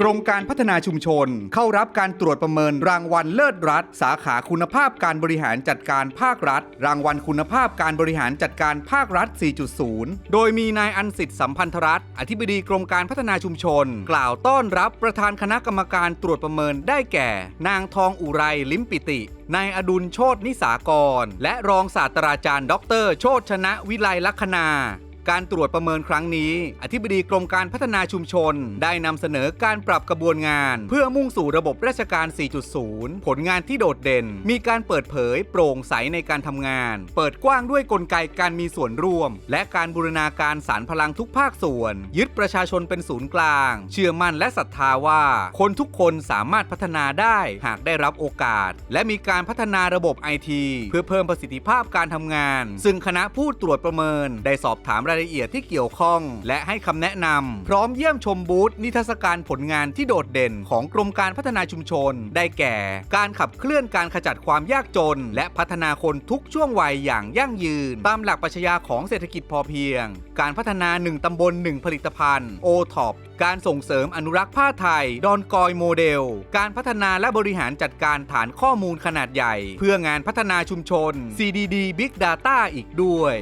กรมการพัฒนาชุมชน เข้ารับการตรวจประเมินรางวัลเลิศรัฐ สาขาคุณภาพการบริหารจัดการภาครัฐ รางวัลคุณภาพการบริหารจัดการภาครัฐ 4.0 โดยมีนายอันสิทธิ์สัมพันธรัฐ อธิบดีกรมการพัฒนาชุมชน กล่าวต้อนรับประธานคณะกรรมการตรวจประเมินได้แก่ นางทองอุไรลิมปิตินายอดุลโชตนิสากร และรองศาสตราจารย์ ดร โชตชนะวิไลลัคนา การตรวจประเมินครั้งนี้ อธิบดีกรมการพัฒนาชุมชน ได้นำเสนอการปรับกระบวนงาน เพื่อมุ่งสู่ระบบราชการ 4.0 ผลงานที่โดดเด่น มีการเปิดเผย โปร่งใสในการทำงาน เปิดกว้างด้วยกลไกการมีส่วนร่วม และการบูรณาการสารพลังทุกภาคส่วน ยึดประชาชนเป็นศูนย์กลาง เชื่อมั่นและศรัทธาว่า คนทุกคนสามารถพัฒนาได้หากได้รับโอกาส และมีการพัฒนาระบบไอทีเพื่อเพิ่มประสิทธิภาพการทำงาน ซึ่งคณะผู้ตรวจประเมินได้สอบถามรายละเอียดที่เกี่ยวข้อง และให้คำแนะนำพร้อมเยี่ยมชมบูธนิทรรศการผลงานที่โดดเด่นของกรมการพัฒนาชุมชน ได้แก่ การขับเคลื่อนการขจัดความยากจน และพัฒนาคนทุกช่วงวัยอย่างยั่งยืน ตามหลักปรัชญาของเศรษฐกิจพอเพียง การพัฒนา 1 ตำบล 1 ผลิตภัณฑ์โอท็อปการส่งเสริมอนุรักษ์ผ้าไทย ดอนกอยโมเดล การพัฒนาและบริหารจัดการฐานข้อมูลขนาดใหญ่ เพื่องานพัฒนาชุมชน CDD Big Data อีกด้วย